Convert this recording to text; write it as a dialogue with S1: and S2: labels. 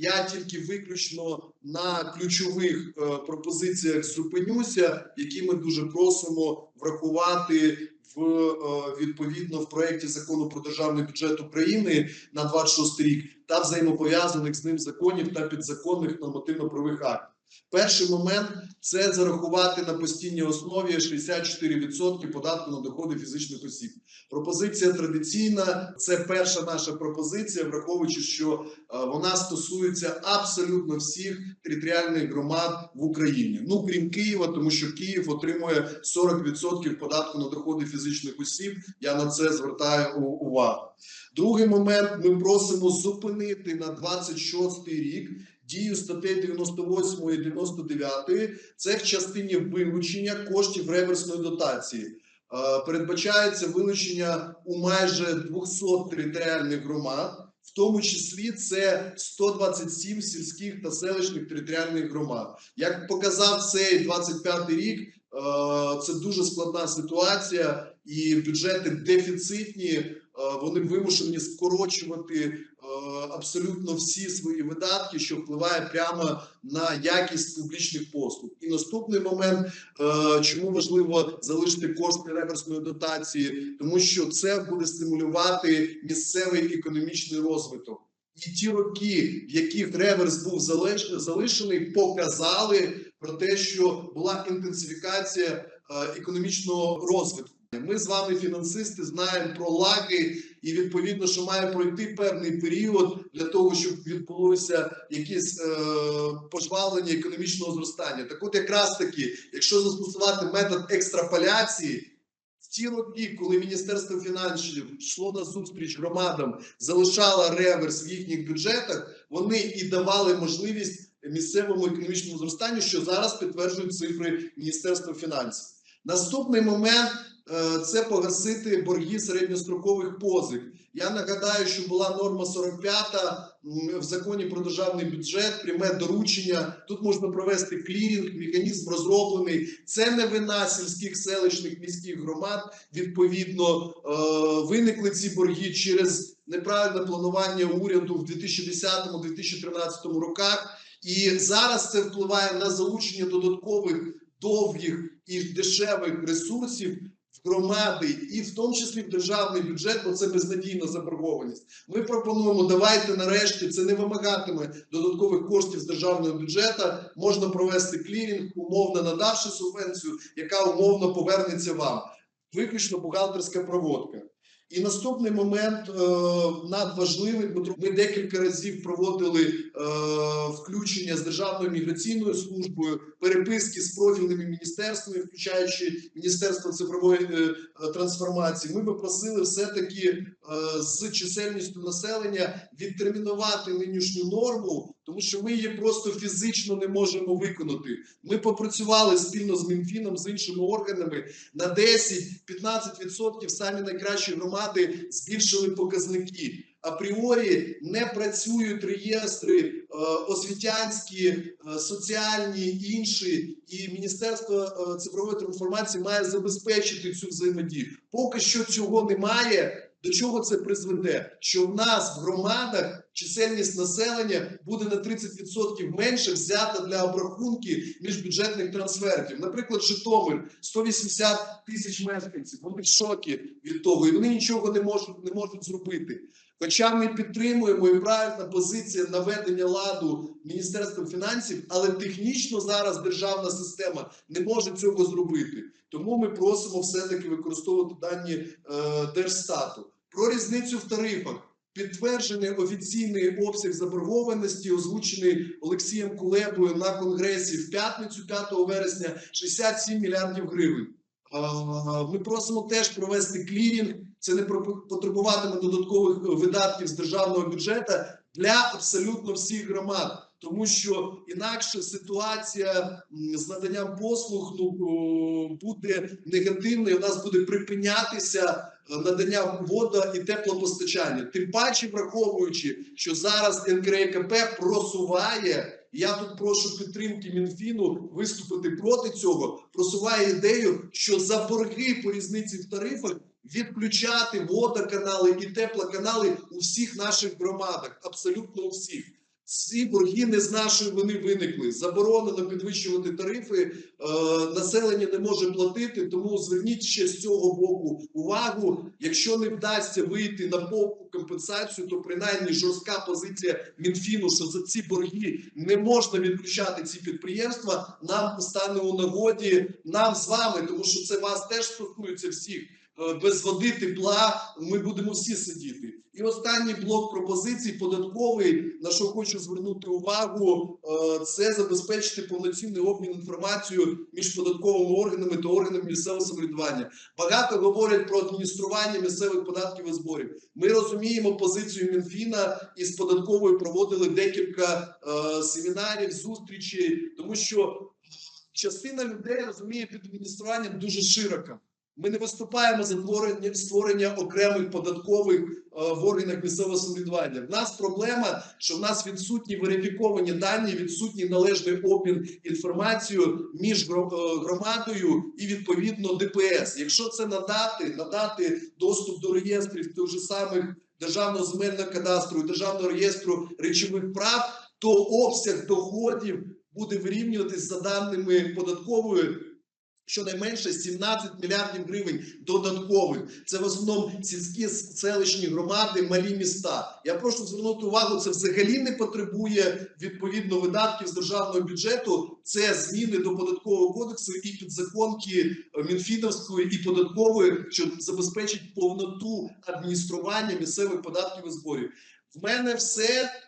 S1: Я тільки виключно на ключових е, пропозиціях зупинюся, які ми дуже просимо врахувати в е, відповідно в проєкті закону про державний бюджет України на 26 рік та взаємопов'язаних з ним законів та підзаконних нормативно-правових актів. Перший момент це зарахувати на постійній основі 64% податку на доходи фізичних осіб. Пропозиція традиційна. Це перша наша пропозиція, враховуючи, що е, вона стосується абсолютно всіх територіальних громад в Україні. Ну крім Києва, тому що Київ отримує 40% податку на доходи фізичних осіб. Я на це звертаю увагу. Другий момент ми просимо зупинити на 26 рік дію статей 98 і 99. Це в частині вилучення коштів реверсної дотації. Е, Передбачається вилучення у майже 200 територіальних громад, в тому числі це 127 сільських та селищних територіальних громад. Як показав цей 25 рік, е, це дуже складна ситуація, і бюджети дефіцитні. Е, Вони вимушені скорочувати е, абсолютно всі свої видатки, що впливає прямо на якість публічних послуг. І наступний момент, е, чому важливо залишити кошти реверсної дотації, тому що це буде стимулювати місцевий економічний розвиток. І ті роки, в яких реверс був залишений, показали про те, що була інтенсифікація економічного розвитку. Ми з вами, фінансисти, знаємо про лаги, і відповідно, що має пройти певний період для того, щоб відбулося якесь е, пожвавлення економічного зростання. Так, от якраз таки, якщо застосувати метод екстраполяції. В ті роки, коли Міністерство фінансів йшло на зустріч громадам, залишало реверс в їхніх бюджетах, вони і давали можливість місцевому економічному зростанню, що зараз підтверджують цифри Міністерства фінансів. Наступний момент це погасити борги середньострокових позик. Я нагадаю, що була норма 45 м, в законі про державний бюджет, пряме доручення. Тут можна провести клірінг, механізм розроблений. Це не вина сільських селищних міських громад. Відповідно, е, виникли ці борги через неправильне планування уряду в 2010-2013 роках. І зараз це впливає на залучення додаткових довгих і дешевих ресурсів в громади, і в тому числі в державний бюджет, бо це безнадійна заборгованість. Ми пропонуємо, давайте нарешті це не вимагатиме додаткових коштів з державного бюджету. Можна провести клірінг, умовно надавши субвенцію, яка умовно повернеться вам. Виключно бухгалтерська проводка. І наступний момент е, надважливий. Дмитро. Ми декілька разів проводили е, включення з Державною міграційною службою, переписки з профільними міністерствами, включаючи Міністерство цифрової е, трансформації. Ми би просили все-таки е, з чисельністю населення відтермінувати нинішню норму, тому що ми її просто фізично не можемо виконати. Ми попрацювали спільно з Мінфіном, з іншими органами на 10-15% самі найкращі громади збільшили показники. Апріорі не працюють реєстри е, освітянські, е, соціальні інші, і Міністерство е, цифрової трансформації має забезпечити цю взаємодію. Поки що цього немає. До чого це призведе? Що в нас в громадах чисельність населення буде на 30% менше взята для обрахунки міжбюджетних трансфертів. Наприклад, Житомир 180 тисяч мешканців. Вони в шокі від того, і вони нічого не можуть не можуть зробити. Хоча ми підтримуємо і правильна позиція наведення ладу Міністерства фінансів, але технічно зараз державна система не може цього зробити. Тому ми просимо все-таки використовувати дані е, Держстату. Про різницю в тарифах. Підтверджений офіційний обсяг заборгованості, озвучений Олексієм Кулебою на конгресі в п'ятницю, 5 вересня, 67 мільярдів гривень. А, Ми просимо теж провести клірінг. Це не потребуватиме додаткових видатків з державного бюджету для абсолютно всіх громад, тому що інакше ситуація з наданням послуг ну буде негативною. У нас буде припинятися е, надання вода і теплопостачання. Тим паче, враховуючи, що зараз НКРКП просуває. Я тут прошу підтримки Мінфіну виступити проти цього. Просуває ідею, що за борги по різниці в тарифах відключати водоканали і теплоканали у всіх наших громадах, абсолютно у всіх. Ці борги не з нашої вини виникли. Заборонено підвищувати тарифи. Е, населення не може платити. Тому зверніть ще з цього боку увагу. Якщо не вдасться вийти на повну компенсацію, то принаймні жорстка позиція Мінфіну, що за ці борги не можна відключати ці підприємства. Нам стане у нагоді нам з вами, тому що це вас теж стосується всіх. Е, Без води, тепла ми будемо всі сидіти. І останній блок пропозицій податковий, на що хочу звернути увагу, е, це забезпечити повноцінний обмін інформацією між податковими органами та органами місцевого самоврядування. Багато говорять про адміністрування місцевих податків і зборів. Ми розуміємо позицію Мінфіна і з податковою проводили декілька е, семінарів, зустрічей, тому що частина людей розуміє під адмініструванням дуже широко. Ми не виступаємо за створення, окремих податкових е, в органах місцевого самоврядування. В нас проблема, що в нас відсутні верифіковані дані, відсутній належний обмін інформацією між е, громадою і відповідно ДПС. Якщо це надати, надати доступ до реєстрів тих же самих державного земельного кадастру державного реєстру речових прав, то обсяг доходів буде вирівнюватись за даними податкової щонайменше 17 мільярдів гривень додаткових. Це в основному сільські селищні громади, малі міста. Я прошу звернути увагу, це взагалі не потребує відповідно видатків з державного бюджету. Це зміни до податкового кодексу і підзаконки е, Мінфіновської і податкової, що забезпечить повноту адміністрування місцевих податків і зборів. В мене все.